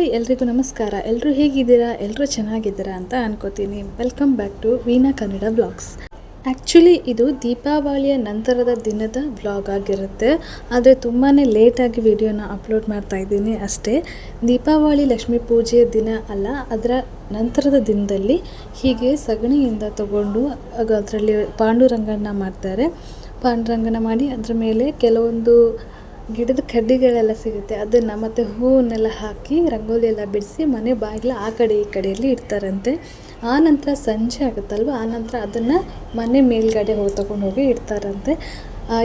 Hi, ಎಲ್ರಿಗೂ ನಮಸ್ಕಾರ. ಎಲ್ಲರೂ ಹೇಗಿದ್ದೀರಾ? ಎಲ್ಲರೂ ಚೆನ್ನಾಗಿದ್ದೀರಾ ಅಂತ ಅನ್ಕೋತೀನಿ. Welcome back to Veena Kannada blogs actually ಇದು ದೀಪಾವಳಿಯ ನಂತರದ ದಿನದ ಬ್ಲಾಗ್ ಆಗಿರುತ್ತೆ. ಆದರೆ ತುಂಬಾ ಲೇಟಾಗಿ ವಿಡಿಯೋನ ಅಪ್ಲೋಡ್ ಮಾಡ್ತಾ ಇದ್ದೀನಿ ಅಷ್ಟೇ. ದೀಪಾವಳಿ, ಲಕ್ಷ್ಮೀ ಪೂಜೆಯ ದಿನ ಅಲ್ಲ, ಅದರ ನಂತರದ ದಿನದಲ್ಲಿ ಹೀಗೆ ಸಗಣಿಯಿಂದ ತಗೊಂಡು ಅದರಲ್ಲಿ ಪಾಂಡುರಂಗನ ಮಾಡ್ತಾರೆ. ಪಾಂಡುರಂಗನ ಮಾಡಿ ಅದರ ಮೇಲೆ ಕೆಲವೊಂದು ಗಿಡದ ಕಡ್ಡಿಗಳೆಲ್ಲ ಸಿಗುತ್ತೆ. ಅದನ್ನು ಮತ್ತು ಹೂವನ್ನೆಲ್ಲ ಹಾಕಿ ರಂಗೋಲಿ ಎಲ್ಲ ಬಿಡಿಸಿ ಮನೆ ಬಾಗಿಲ ಆ ಕಡೆ ಈ ಕಡೆಯಲ್ಲಿ ಇಡ್ತಾರಂತೆ. ಆ ನಂತರ ಸಂಜೆ ಆಗುತ್ತಲ್ವ? ಆ ನಂತರ ಅದನ್ನು ಮನೆ ಮೇಲ್ಗಡೆ ಹೋಗಿ ತಗೊಂಡು ಹೋಗಿ ಇಡ್ತಾರಂತೆ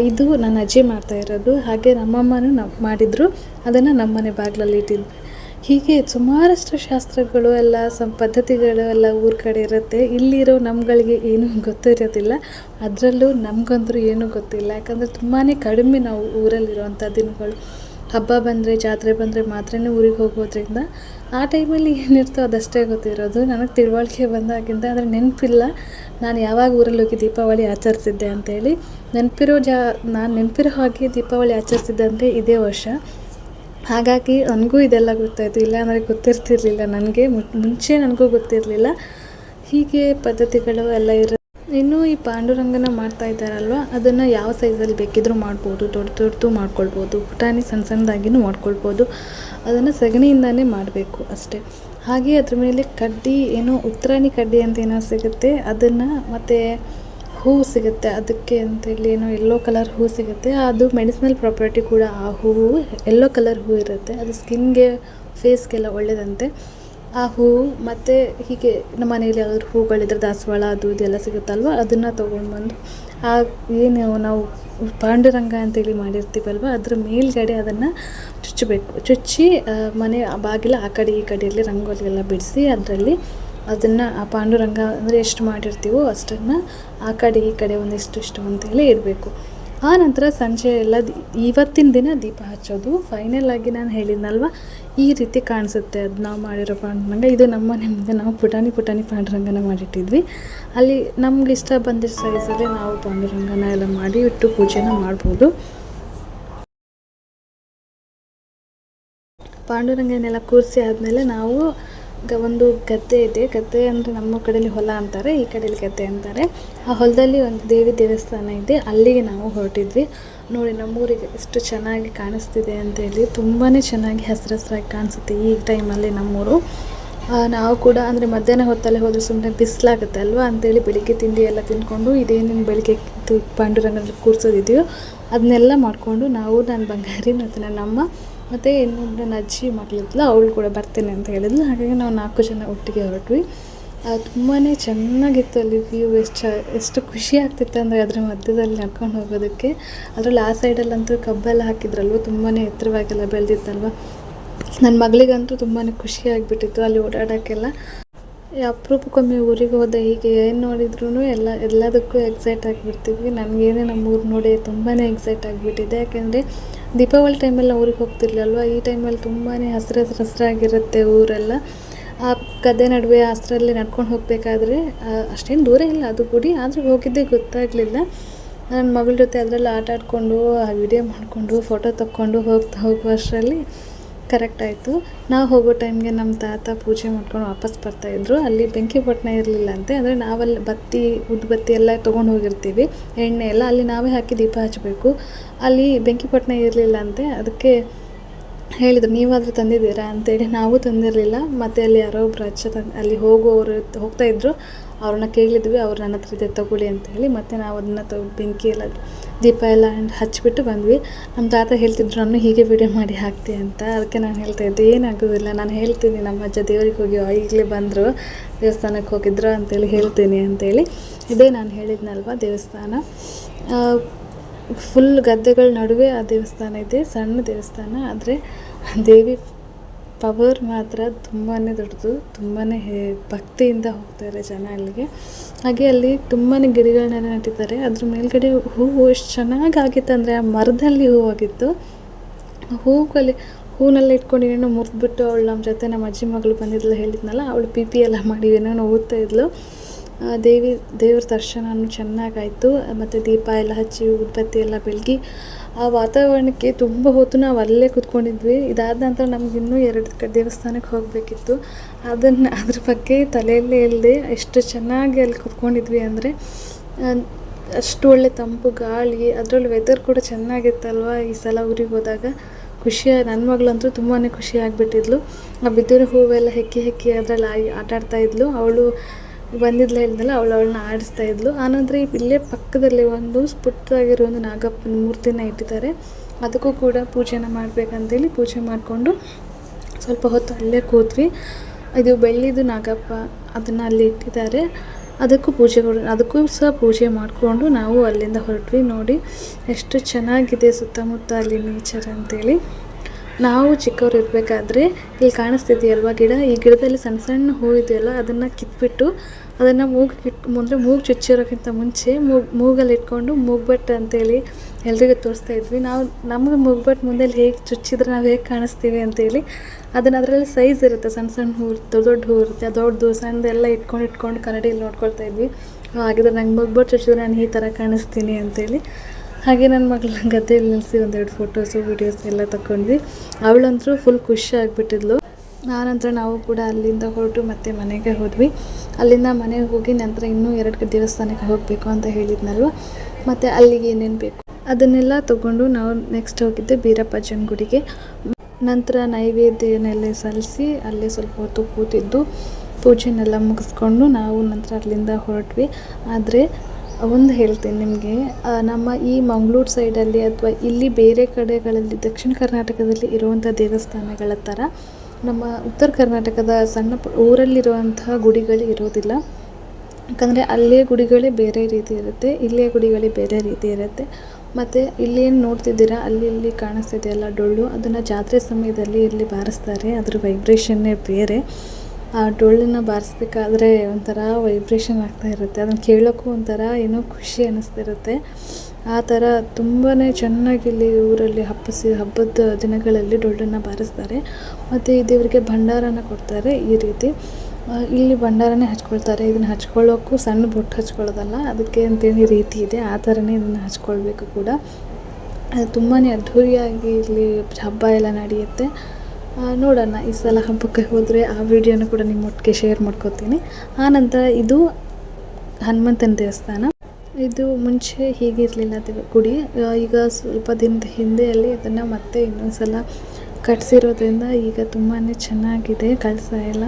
ಇದು ನನ್ನ ಅಜ್ಜಿ ಮಾಡ್ತಾ ಇರೋದು. ಹಾಗೆ ನಮ್ಮಮ್ಮನೂ ನಮ್ಮ ಮಾಡಿದರು. ಅದನ್ನು ನಮ್ಮನೆ ಬಾಗಿಲಲ್ಲಿ ಇಟ್ಟಿದ್ವಿ ಹೀಗೆ ಸುಮಾರಷ್ಟು ಶಾಸ್ತ್ರಗಳು ಎಲ್ಲ ಸಂ ಪದ್ಧತಿಗಳು ಎಲ್ಲ ಊರ ಕಡೆ ಇರುತ್ತೆ. ಇಲ್ಲಿರೋ ನಮ್ಗಳಿಗೆ ಏನೂ ಗೊತ್ತಿರೋದಿಲ್ಲ. ಅದರಲ್ಲೂ ನಮಗಂತೂ ಏನೂ ಗೊತ್ತಿಲ್ಲ. ಯಾಕಂದರೆ ತುಂಬಾ ಕಡಿಮೆ ನಾವು ಊರಲ್ಲಿರುವಂಥ ದಿನಗಳು. ಹಬ್ಬ ಬಂದರೆ, ಜಾತ್ರೆ ಬಂದರೆ ಮಾತ್ರನೇ ಊರಿಗೆ ಹೋಗೋದ್ರಿಂದ ಆ ಟೈಮಲ್ಲಿ ಏನಿರ್ತೋ ಅದಷ್ಟೇ ಗೊತ್ತಿರೋದು. ನನಗೆ ತಿಳುವಳಿಕೆ ಬಂದಾಗಿಂದ ಅಂದರೆ ನೆನಪಿಲ್ಲ. ನಾನು ಯಾವಾಗ ಊರಲ್ಲಿ ಹೋಗಿ ದೀಪಾವಳಿ ಆಚರಿಸಿದ್ದೆ ಅಂತೇಳಿ. ನೆನಪಿರೋ ಜಾ, ನಾನು ನೆನಪಿರೋ ಹಾಗೆ ದೀಪಾವಳಿ ಆಚರಿಸಿದ್ದೆ ಅಂದರೆ ಇದೇ ವರ್ಷ. ಹಾಗಾಗಿ ನನಗೂ ಇದೆಲ್ಲ ಗೊತ್ತಾಯಿತು. ಇಲ್ಲಾಂದರೆ ಗೊತ್ತಿರ್ತಿರ್ಲಿಲ್ಲ ನನಗೆ. ಮುಂಚೆ ನನಗೂ ಗೊತ್ತಿರಲಿಲ್ಲ. ಹೀಗೆ ಪದ್ಧತಿಗಳು ಎಲ್ಲ ಇರ, ಇನ್ನು ಈ ಪಾಂಡುರಂಗನ ಮಾಡ್ತಾ ಇದ್ದಾರಲ್ವ? ಅದನ್ನು ಯಾವ ಸೈಜಲ್ಲಿ ಬೇಕಿದ್ರೂ ಮಾಡ್ಬೋದು. ದೊಡ್ಡ ದೊಡ್ಡದು ಮಾಡ್ಕೊಳ್ಬೋದು. ಪುಟಾಣಿ ಸಣ್ಣ ಸಣ್ಣದಾಗಿನೂ ಮಾಡ್ಕೊಳ್ಬೋದು. ಅದನ್ನು ಸಗಣಿಯಿಂದನೇ ಮಾಡಬೇಕು ಅಷ್ಟೇ. ಹಾಗೆ ಅದ್ರ ಮೇಲೆ ಕಡ್ಡಿ, ಏನೋ ಉತ್ತರಾಣಿ ಕಡ್ಡಿ ಅಂತ ಏನೋ ಸಿಗುತ್ತೆ, ಅದನ್ನು ಮತ್ತು ಹೂವು ಸಿಗುತ್ತೆ. ಅದಕ್ಕೆ ಅಂತೇಳಿ ಏನೋ ಎಲ್ಲೋ ಕಲರ್ ಹೂ ಸಿಗುತ್ತೆ. ಅದು ಮೆಡಿಸಿನಲ್ ಪ್ರಾಪರ್ಟಿ ಕೂಡ ಆ ಹೂವು ಎಲ್ಲೋ ಕಲರ್ ಹೂ ಇರುತ್ತೆ. ಅದು ಸ್ಕಿನ್ಗೆ ಫೇಸ್ಗೆಲ್ಲ ಒಳ್ಳೆಯದಂತೆ ಆ ಹೂವು ಮತ್ತು ಹೀಗೆ ನಮ್ಮ ಮನೆಯಲ್ಲಿ ಯಾವ್ದಾದ್ರು ಹೂಗಳಿದ್ರೆ ದಾಸವಾಳ ಅದು ಇದೆಲ್ಲ ಸಿಗುತ್ತಲ್ವ? ಅದನ್ನು ತೊಗೊಂಡು ಬಂದು ಆ ಏನು ನಾವು ಪಾಂಡುರಂಗ ಅಂತೇಳಿ ಮಾಡಿರ್ತೀವಲ್ವ? ಅದ್ರ ಮೇಲ್ಗಡೆ ಅದನ್ನು ಚುಚ್ಚಬೇಕು ಚುಚ್ಚಿ ಮನೆ ಬಾಗಿಲು ಆ ಕಡೆ ಈ ಕಡೆಯಲ್ಲಿ ರಂಗೋಲಿ ಎಲ್ಲ ಬಿಡಿಸಿ ಅದರಲ್ಲಿ ಅದನ್ನು ಆ ಪಾಂಡುರಂಗ ಅಂದರೆ ಎಷ್ಟು ಮಾಡಿರ್ತೀವೋ ಅಷ್ಟನ್ನು ಆ ಕಡೆ ಈ ಕಡೆ ಒಂದಿಷ್ಟು ಇಷ್ಟು ಅಂತೇಳಿ ಇರಬೇಕು ಆ ನಂತರ ಸಂಜೆ ಎಲ್ಲ ಇವತ್ತಿನ ದಿನ ದೀಪ ಹಚ್ಚೋದು. ಫೈನಲ್ ಆಗಿ ನಾನು ಹೇಳಿದ್ನಲ್ವ? ಈ ರೀತಿ ಕಾಣಿಸುತ್ತೆ. ಅದು ನಾವು ಮಾಡಿರೋ ಪಾಂಡುರಂಗ. ಇದು ನಮ್ಮ ನಾವು ಪುಟಾಣಿ ಪುಟಾಣಿ ಪಾಂಡುರಂಗನ ಮಾಡಿಟ್ಟಿದ್ವಿ. ಅಲ್ಲಿ ನಮ್ಗೆ ಇಷ್ಟ ಬಂದಿರೋ ಸೈಜಲ್ಲಿ ನಾವು ಪಾಂಡುರಂಗನ ಎಲ್ಲ ಮಾಡಿ ಇಟ್ಟು ಪೂಜೆನ ಮಾಡ್ಬೋದು. ಪಾಂಡುರಂಗನೆಲ್ಲ ಕೂರಿಸಿ ಆದಮೇಲೆ ನಾವು ಒಂದು ಗದ್ದೆ ಇದೆ. ಗದ್ದೆ ಅಂದರೆ ನಮ್ಮ ಕಡೆಯಲ್ಲಿ ಹೊಲ ಅಂತಾರೆ, ಈ ಕಡೆಯಲ್ಲಿ ಗದ್ದೆ ಅಂತಾರೆ. ಆ ಹೊಲದಲ್ಲಿ ಒಂದು ದೇವಿ ದೇವಸ್ಥಾನ ಇದೆ. ಅಲ್ಲಿಗೆ ನಾವು ಹೊರಟಿದ್ವಿ. ನೋಡಿ, ನಮ್ಮೂರಿಗೆ ಎಷ್ಟು ಚೆನ್ನಾಗಿ ಕಾಣಿಸ್ತಿದೆ ಅಂತ ಹೇಳಿ ತುಂಬಾ ಚೆನ್ನಾಗಿ ಹಸಿರು ಹಸಿರಾಗಿ ಕಾಣಿಸುತ್ತೆ ಈ ಟೈಮಲ್ಲಿ ನಮ್ಮೂರು. ನಾವು ಕೂಡ ಅಂದರೆ ಮಧ್ಯಾಹ್ನ ಹೊತ್ತಲ್ಲೇ ಹೋದರೆ ಸುಮ್ಮನೆ ಬಿಸಿಲಾಗುತ್ತೆ ಅಲ್ವಾ ಅಂತೇಳಿ ಬೆಳಿಗ್ಗೆ ತಿಂಡಿ ಎಲ್ಲ ತಿಂದ್ಕೊಂಡು ಇದೇನೇನು ಬೆಳಿಗ್ಗೆ ಪಾಂಡುರಂಗನ ಕೂರಿಸೋದಿದೆಯೋ ಅದನ್ನೆಲ್ಲ ಮಾಡಿಕೊಂಡು ನಾವು ನನ್ನ ಬಂಗಾರಿ ಮತ್ತು ನನ್ನ ಅಮ್ಮ ಮತ್ತು ಇನ್ನೊಬ್ಬ ನನ್ನ ಅಜ್ಜಿ ಮಗಳಿದ್ಲು ಅವಳು ಕೂಡ ಬರ್ತೇನೆ ಅಂತ ಹೇಳಿದ್ಲು. ಹಾಗಾಗಿ ನಾವು ನಾಲ್ಕು ಜನ ಒಟ್ಟಿಗೆ ಹೊರಟ್ವಿ. ತುಂಬಾ ಚೆನ್ನಾಗಿತ್ತು ಅಲ್ಲಿ ವ್ಯೂ ಎಷ್ಟು ಚ, ಎಷ್ಟು ಖುಷಿ ಆಗ್ತಿತ್ತು ಅಂದರೆ ಅದರ ಮಧ್ಯದಲ್ಲಿ ನಡ್ಕೊಂಡು ಹೋಗೋದಕ್ಕೆ. ಅದರಲ್ಲಿ ಆ ಸೈಡಲ್ಲಂತೂ ಕಬ್ಬೆಲ್ಲ ಹಾಕಿದ್ರಲ್ವ? ತುಂಬಾ ಎತ್ತರವಾಗೆಲ್ಲ ಬೆಳೆದಿತ್ತಲ್ವ? ನನ್ನ ಮಗಳಿಗಂತೂ ತುಂಬಾ ಖುಷಿ ಆಗಿಬಿಟ್ಟಿತ್ತು ಅಲ್ಲಿ ಓಡಾಡೋಕ್ಕೆಲ್ಲ ಅಪರೂಪಕ್ಕೊಮ್ಮೆ ಊರಿಗೆ ಹೋದೆ ಹೀಗೆ ಏನು ನೋಡಿದ್ರು ಎಲ್ಲ, ಎಲ್ಲದಕ್ಕೂ ಎಕ್ಸೈಟ್ ಆಗಿಬಿಡ್ತೀವಿ. ನನಗೇನೆ ನಮ್ಮ ಊರು ನೋಡಿ ತುಂಬಾ ಎಕ್ಸೈಟ್ ಆಗಿಬಿಟ್ಟಿದೆ. ಯಾಕೆಂದರೆ ದೀಪಾವಳಿ ಟೈಮಲ್ಲಿ ನಾವು ಊರಿಗೆ ಹೋಗ್ತಿರ್ಲಿಲ್ವ? ಈ ಟೈಮಲ್ಲಿ ತುಂಬಾ ಹಸಿರು ಹಸಿರು ಹಸಿರಾಗಿರುತ್ತೆ ಊರೆಲ್ಲ. ಆ ಗದ್ದೆ ನಡುವೆ ಹಸ್ರಲ್ಲಿ ನಡ್ಕೊಂಡು ಹೋಗಬೇಕಾದ್ರೆ ಅಷ್ಟೇನು ದೂರ ಇಲ್ಲ. ಅದು ಗುಡಿ. ಆದರೂ ಹೋಗಿದ್ದೇ ಗೊತ್ತಾಗಲಿಲ್ಲ. ನನ್ನ ಮಗಳ ಜೊತೆ ಅದರಲ್ಲಿ ಆಟ ಆಡಿಕೊಂಡು, ಆ ವಿಡಿಯೋ ಮಾಡಿಕೊಂಡು ಫೋಟೋ ತಕ್ಕೊಂಡು ಹೋಗ್ತಾ ಹೋಗುವಷ್ಟರಲ್ಲಿ ಕರೆಕ್ಟ್ ಆಯಿತು. ನಾವು ಹೋಗೋ ಟೈಮ್ಗೆ ನಮ್ಮ ತಾತ ಪೂಜೆ ಮಾಡ್ಕೊಂಡು ವಾಪಸ್ ಬರ್ತಾಯಿದ್ರು ಅಲ್ಲಿ ಬೆಂಕಿ ಪಟ್ಟಣ ಇರಲಿಲ್ಲ ಅಂತೆ. ಅಂದರೆ ನಾವಲ್ಲಿ ಬತ್ತಿ ಉದ್ಬತ್ತಿ ಎಲ್ಲ ತೊಗೊಂಡು ಹೋಗಿರ್ತೀವಿ. ಎಣ್ಣೆ ಎಲ್ಲ ಅಲ್ಲಿ ನಾವೇ ಹಾಕಿ ದೀಪ ಹಚ್ಚಬೇಕು ಅಲ್ಲಿ ಬೆಂಕಿ ಪಟ್ಟಣ ಇರಲಿಲ್ಲ ಅಂತೆ. ಅದಕ್ಕೆ ಹೇಳಿದರು, ನೀವಾದರೂ ತಂದಿದ್ದೀರಾ? ಅಂತೇಳಿ. ನಾವು ತಂದಿರಲಿಲ್ಲ. ಮತ್ತು ಅಲ್ಲಿ ಯಾರೋ ಒಬ್ಬರು ಅಜ್ಜ ತಂದು, ಅಲ್ಲಿ ಹೋಗುವವರು ಹೋಗ್ತಾ ಇದ್ರು. ಅವ್ರನ್ನ ಕೇಳಿದ್ವಿ. ಅವ್ರು ನನ್ನ ಹತ್ರ ಇದೆ, ತಗೊಳ್ಳಿ ಅಂತೇಳಿ. ಮತ್ತು ನಾವು ಅದನ್ನು ತ ಬೆಂಕಿ ಎಲ್ಲ ದೀಪ ಎಲ್ಲ ಹಚ್ಚಿಬಿಟ್ಟು ಬಂದ್ವಿ. ನಮ್ಮ ತಾತ ಹೇಳ್ತಿದ್ರು ನಾನು ಹೀಗೆ ವಿಡಿಯೋ ಮಾಡಿ ಹಾಕ್ತಿ ಅಂತ. ಅದಕ್ಕೆ ನಾನು ಹೇಳ್ತಾ ಇದ್ದೆ, ಏನಾಗೋದಿಲ್ಲ, ನಾನು ಹೇಳ್ತೀನಿ, ನಮ್ಮ ಅಜ್ಜ ದೇವರಿಗೆ ಹೋಗಿ ಈಗಲೇ ಬಂದರು, ದೇವಸ್ಥಾನಕ್ಕೆ ಹೋಗಿದ್ರು ಅಂತೇಳಿ ಹೇಳ್ತೀನಿ ಅಂತೇಳಿ. ಇದೇ ನಾನು ಹೇಳಿದ್ನಲ್ವ, ದೇವಸ್ಥಾನ. ಫುಲ್ ಗದ್ದೆಗಳ ನಡುವೆ ಆ ದೇವಸ್ಥಾನ ಇದೆ, ಸಣ್ಣ ದೇವಸ್ಥಾನ, ಆದರೆ ದೇವಿ ಪವರ್ ಮಾತ್ರ ತುಂಬಾ ದೊಡ್ಡದು ತುಂಬಾ ಭಕ್ತಿಯಿಂದ ಹೋಗ್ತಾರೆ ಜನ ಅಲ್ಲಿಗೆ. ಹಾಗೆ ಅಲ್ಲಿ ತುಂಬಾ ಗಿಡಗಳನ್ನೆಲ್ಲ ನೆಟ್ಟಿದ್ದಾರೆ. ಅದ್ರ ಮೇಲ್ಗಡೆ ಹೂವು ಎಷ್ಟು ಚೆನ್ನಾಗಿ ಆಗಿತ್ತು ಅಂದರೆ ಆ ಮರದಲ್ಲಿ ಹೂವಾಗಿತ್ತು ಹೂವಲ್ಲಿ ಹೂನಲ್ಲಿ ಇಟ್ಕೊಂಡು ಏನೇನೋ ಮುರಿದ್ಬಿಟ್ಟು ಅವಳು ನಮ್ಮ ಜೊತೆ ನಮ್ಮ ಅಜ್ಜಿ ಮಗಳು ಬಂದಿದ್ಲು ಹೇಳಿದ್ನಲ್ಲ, ಅವಳು ಪಿ ಪಿ ಎಲ್ಲ ಮಾಡಿ ಏನೇನೋ ಓದ್ತಾ ಇದ್ಲು. ದೇವಿ, ದೇವ್ರ ದರ್ಶನನೂ ಚೆನ್ನಾಗಾಯಿತು. ಮತ್ತು ದೀಪ ಎಲ್ಲ ಹಚ್ಚಿ ಉದ್ಬತ್ತಿ ಎಲ್ಲ ಬೆಳಗಿ ಆ ವಾತಾವರಣಕ್ಕೆ ತುಂಬ ಹೊತ್ತು ನಾವು ಅಲ್ಲೇ ಕೂತ್ಕೊಂಡಿದ್ವಿ. ಇದಾದ ನಂತರ ನಮ್ಗೆ ಇನ್ನೂ ಎರಡು ದೇವಸ್ಥಾನಕ್ಕೆ ಹೋಗಬೇಕಿತ್ತು. ಅದನ್ನು ಅದ್ರ ಬಗ್ಗೆ ತಲೆಯಲ್ಲೇ ಇಲ್ಲದೆ ಎಷ್ಟು ಚೆನ್ನಾಗಿ ಅಲ್ಲಿ ಕೂತ್ಕೊಂಡಿದ್ವಿ ಅಂದರೆ ಅಷ್ಟು ಒಳ್ಳೆ ತಂಪು, ಗಾಳಿ, ಅದರಲ್ಲಿ ವೆದರ್ ಕೂಡ ಚೆನ್ನಾಗಿತ್ತಲ್ವ ಈ ಸಲ ಊರಿಗೆ ಹೋದಾಗ. ಖುಷಿ ನನ್ನ ಮಗಳಂತೂ ತುಂಬಾ ಖುಷಿ ಆಗಿಬಿಟ್ಟಿದ್ಲು. ಆ ಬಿದಿರು ಹೂವೆಲ್ಲ ಹೆಕ್ಕಿ ಹೆಕ್ಕಿ ಅದರಲ್ಲಿ ಆಟಾಡ್ತಾ ಇದ್ಲು. ಅವಳು ಬಂದಿದ್ಲ ಹೇಳಿದ್ಲು ಅವಳು ಅವಳನ್ನ ಆಡಿಸ್ತಾ ಇದ್ಲು. ಆನಂತರ ಇಲ್ಲೇ ಪಕ್ಕದಲ್ಲಿ ಒಂದು ಪುಟ್ಟದಾಗಿರೋ ಒಂದು ನಾಗಪ್ಪನ ಮೂರ್ತಿನ ಇಟ್ಟಿದ್ದಾರೆ. ಅದಕ್ಕೂ ಕೂಡ ಪೂಜೆನ ಮಾಡಬೇಕಂತೇಳಿ ಪೂಜೆ ಮಾಡಿಕೊಂಡು ಸ್ವಲ್ಪ ಹೊತ್ತು ಅಲ್ಲೇ ಕೂತ್ವಿ ಇದು ಬೆಳ್ಳಿದು ನಾಗಪ್ಪ ಅದನ್ನು ಅಲ್ಲಿ ಇಟ್ಟಿದ್ದಾರೆ. ಅದಕ್ಕೂ ಪೂಜೆ ಅದಕ್ಕೂ ಸಹ ಪೂಜೆ ಮಾಡಿಕೊಂಡು ನಾವು ಅಲ್ಲಿಂದ ಹೊರಟ್ವಿ ನೋಡಿ. ಎಷ್ಟು ಚೆನ್ನಾಗಿದೆ ಸುತ್ತಮುತ್ತ ಅಲ್ಲಿ ನೇಚರ್ ಅಂತೇಳಿ. ನಾವು ಚಿಕ್ಕವ್ರು ಇರಬೇಕಾದ್ರೆ ಇಲ್ಲಿ ಕಾಣಿಸ್ತಿದೆಯಲ್ವ ಗಿಡ? ಈ ಗಿಡದಲ್ಲಿ ಸಣ್ಣ ಸಣ್ಣ ಹೂ ಇದೆಯಲ್ಲ ಅದನ್ನು ಕಿತ್ಬಿಟ್ಟು ಅದನ್ನು ಮೂಗು ಇಟ್ಟು ಅಂದರೆ ಮೂಗು ಚುಚ್ಚಿರೋಕ್ಕಿಂತ ಮುಂಚೆ ಮೂಗು, ಮೂಗಲ್ಲಿ ಇಟ್ಕೊಂಡು ಮೂಗ್ಬಟ್ಟು ಅಂತೇಳಿ ಎಲ್ರಿಗೂ ತೋರಿಸ್ತಾ ಇದ್ವಿ. ನಾವು, ನಮಗೆ ಮೂಗ್ಬಟ್ಟು ಮುಂದೆ ಹೇಗೆ ಚುಚ್ಚಿದ್ರೆ ನಾವು ಹೇಗೆ ಕಾಣಿಸ್ತೀವಿ ಅಂತೇಳಿ ಅದನ್ನು ಅದರಲ್ಲಿ ಸೈಜ್ ಇರುತ್ತೆ. ಸಣ್ಣ ಸಣ್ಣ ಹೂ ದೊಡ್ಡ ದೊಡ್ಡ ಹೂ ಇರುತ್ತೆ ದೊಡ್ಡದು ಸಣ್ಣದೆಲ್ಲ ಇಟ್ಕೊಂಡು ಇಟ್ಕೊಂಡು ಕನ್ನಡಿಯಲ್ಲಿ ನೋಡ್ಕೊಳ್ತಾ ಇದ್ವಿ. ಹಾಗಿದ್ರೆ ನಂಗೆ ಮೂಗ್ಬಟ್ಟು ಚುಚ್ಚಿದ್ರೆ ನಾನು ಈ ಥರ ಕಾಣಿಸ್ತೀನಿ ಅಂತೇಳಿ ಹಾಗೆ ನನ್ನ ಮಗಳ ಗದ್ದೆಯಲ್ಲಿ ನಿಲ್ಲಿಸಿ ಒಂದೆರಡು ಫೋಟೋಸು ವೀಡಿಯೋಸ್ ಎಲ್ಲ ತಗೊಂಡ್ವಿ ಅವಳಂತರೂ ಫುಲ್ ಖುಷಿ ಆಗಿಬಿಟ್ಟಿದ್ಲು. ಆನಂತರ ನಾವು ಕೂಡ ಅಲ್ಲಿಂದ ಹೊರಟು ಮತ್ತೆ ಮನೆಗೆ ಹೋದ್ವಿ. ಅಲ್ಲಿಂದ ಮನೆಗೆ ಹೋಗಿ ನಂತರ ಇನ್ನೂ ಎರಡು ದೇವಸ್ಥಾನಕ್ಕೆ ಹೋಗಬೇಕು ಅಂತ ಹೇಳಿದ್ನಲ್ವ? ಮತ್ತು ಅಲ್ಲಿಗೆ ಏನೇನು ಬೇಕು? ಅದನ್ನೆಲ್ಲ ತಗೊಂಡು ನಾವು ನೆಕ್ಸ್ಟ್ ಹೋಗಿದ್ದೆ ಬೀರಪ್ಪಜ್ಜನ ಗುಡಿಗೆ. ನಂತರ ನೈವೇದ್ಯನೆಲ್ಲ ಸಲ್ಲಿಸಿ ಅಲ್ಲೇ ಸ್ವಲ್ಪ ಹೊತ್ತು ಕೂತಿದ್ದು. ಪೂಜೆನೆಲ್ಲ ಮುಗಿಸ್ಕೊಂಡು ನಾವು ನಂತರ ಅಲ್ಲಿಂದ ಹೊರಟ್ವಿ. ಆದರೆ ಒಂದು ಹೇಳ್ತೀನಿ ನಿಮಗೆ. ನಮ್ಮ ಈ ಮಂಗಳೂರು ಸೈಡಲ್ಲಿ ಅಥವಾ ಇಲ್ಲಿ ಬೇರೆ ಕಡೆಗಳಲ್ಲಿ ದಕ್ಷಿಣ ಕರ್ನಾಟಕದಲ್ಲಿ ಇರುವಂಥ ದೇವಸ್ಥಾನಗಳ ಥರ ನಮ್ಮ ಉತ್ತರ ಕರ್ನಾಟಕದ ಸಣ್ಣ ಊರಲ್ಲಿರುವಂತಹ ಗುಡಿಗಳು ಇರೋದಿಲ್ಲ. ಯಾಕಂದರೆ ಅಲ್ಲಿಯ ಗುಡಿಗಳೇ ಬೇರೆ ರೀತಿ ಇರುತ್ತೆ, ಇಲ್ಲಿಯ ಗುಡಿಗಳೇ ಬೇರೆ ರೀತಿ ಇರುತ್ತೆ. ಮತ್ತು ಇಲ್ಲೇನು ನೋಡ್ತಿದ್ದೀರಾ, ಅಲ್ಲಿ ಇಲ್ಲಿ ಕಾಣಿಸ್ತಿದೆಯಲ್ಲ ಡೊಳ್ಳು. ಅದನ್ನು ಜಾತ್ರೆ ಸಮಯದಲ್ಲಿ ಇಲ್ಲಿ ಬಾರಿಸ್ತಾರೆ, ಅದ್ರ ವೈಬ್ರೇಷನ್ನೇ ಬೇರೆ. ಆ ಡೊಳ್ಳನ್ನು ಬಾರಿಸ್ಬೇಕಾದ್ರೆ ಒಂಥರ ವೈಬ್ರೇಷನ್ ಆಗ್ತಾ ಇರುತ್ತೆ. ಅದನ್ನು ಕೇಳೋಕ್ಕೂ ಒಂಥರ ಏನೋ ಖುಷಿ ಅನ್ನಿಸ್ತಿರುತ್ತೆ ಆ ಥರ ತುಂಬಾ ಚೆನ್ನಾಗಿ ಇಲ್ಲಿ ಊರಲ್ಲಿ ಹಬ್ಬಿಸಿ, ಹಬ್ಬದ ದಿನಗಳಲ್ಲಿ ಡೊಳ್ಳನ್ನು ಬಾರಿಸ್ತಾರೆ. ಮತ್ತು ಈ ದೇವರಿಗೆ ಭಂಡಾರನ ಕೊಡ್ತಾರೆ ಈ ರೀತಿ. ಇಲ್ಲಿ ಭಂಡಾರನೇ ಹಚ್ಕೊಳ್ತಾರೆ. ಇದನ್ನು ಹಚ್ಕೊಳ್ಳೋಕ್ಕೂ ಸಣ್ಣ ಬೊಟ್ಟು ಹಚ್ಕೊಳ್ಳೋದಲ್ಲ, ಅದಕ್ಕೆ ಅಂತೇಳಿ ರೀತಿ ಇದೆ. ಆ ಥರನೇ ಇದನ್ನು ಹಚ್ಕೊಳ್ಬೇಕು ಕೂಡ. ಅದು ತುಂಬಾ ಅದ್ಧೂರಿಯಾಗಿ ಇಲ್ಲಿ ಹಬ್ಬ ಎಲ್ಲ ನಡೆಯುತ್ತೆ. ನೋಡೋಣ ಈ ಸಲ ಹಬ್ಬಕ್ಕೆ ಹೋದರೆ ಆ ವಿಡಿಯೋನ ಕೂಡ ನಿಮ್ಮ ಒಟ್ಟಿಗೆ ಶೇರ್ ಮಾಡ್ಕೋತೀನಿ. ಆನಂತರ ಇದು ಹನುಮಂತನ ದೇವಸ್ಥಾನ. ಇದು ಮುಂಚೆ ಹೀಗಿರಲಿಲ್ಲ ದೇವ ಗುಡಿ ಈಗ ಸ್ವಲ್ಪ ದಿನದ ಹಿಂದೆಯಲ್ಲಿ ಅದನ್ನು ಮತ್ತೆ ಇನ್ನೊಂದು ಸಲ ಕಟ್ಸಿರೋದ್ರಿಂದ ಈಗ ತುಂಬಾ ಚೆನ್ನಾಗಿದೆ ಕಳಸ ಎಲ್ಲ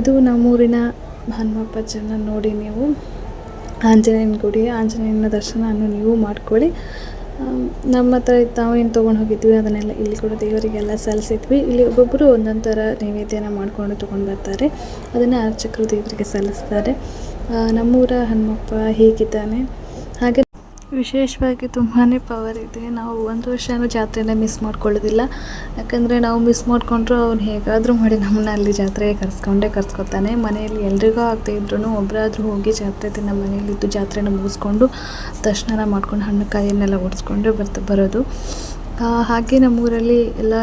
ಇದು ನಮ್ಮೂರಿನ ಜನ ನೋಡಿ ನೀವು. ಆಂಜನೇಯನ ಗುಡಿ, ಆಂಜನೇಯನ ದರ್ಶನವನ್ನು ನೀವು ಮಾಡ್ಕೊಳ್ಳಿ. ನಮ್ಮ ಹತ್ರ ತಾವೇನು ತೊಗೊಂಡು ಹೋಗಿದ್ವಿ, ಅದನ್ನೆಲ್ಲ ಇಲ್ಲಿ ಕೂಡ ದೇವರಿಗೆಲ್ಲ ಸಲ್ಲಿಸಿದ್ವಿ. ಇಲ್ಲಿ ಒಬ್ಬೊಬ್ಬರು ಒಂದೊಂದು ಥರ ನೈವೇದ್ಯನ ಮಾಡ್ಕೊಂಡು ತೊಗೊಂಡು ಬರ್ತಾರೆ. ಅದನ್ನು ಅರ್ಚಕರು ದೇವರಿಗೆ ಸಲ್ಲಿಸ್ತಾರೆ. ನಮ್ಮೂರ ಹನುಮಪ್ಪ ಹೀಗಿದ್ದಾನೆ. ಹಾಗೆ ವಿಶೇಷವಾಗಿ ತುಂಬಾ ಪವರ್ ಇದೆ. ನಾವು ಒಂದು ವರ್ಷನೂ ಜಾತ್ರೆನ ಮಿಸ್ ಮಾಡ್ಕೊಳ್ಳೋದಿಲ್ಲ. ಯಾಕಂದರೆ ನಾವು ಮಿಸ್ ಮಾಡಿಕೊಂಡ್ರು ಅವ್ನು ಹೇಗಾದರೂ ಮಾಡಿ ನಮ್ಮನ್ನ ಅಲ್ಲಿ ಜಾತ್ರೆಗೆ ಕರ್ಸ್ಕೊಂಡೇ ಕರ್ಸ್ಕೊತಾನೆ. ಮನೆಯಲ್ಲಿ ಎಲ್ರಿಗೂ ಆಗದೆ ಇದ್ರೂ ಒಬ್ಬರಾದರೂ ಹೋಗಿ ಜಾತ್ರೆ ದಿನ ಮನೆಯಲ್ಲಿದ್ದು ಜಾತ್ರೆನ ಮುಗಿಸ್ಕೊಂಡು ದರ್ಶನ ಮಾಡ್ಕೊಂಡು ಹಣ್ಣು ಕಾಯಿಯನ್ನೆಲ್ಲ ಓಡಿಸ್ಕೊಂಡು ಬರ್ತಾ ಬರೋದು. ಹಾಗೆ ನಮ್ಮೂರಲ್ಲಿ ಎಲ್ಲ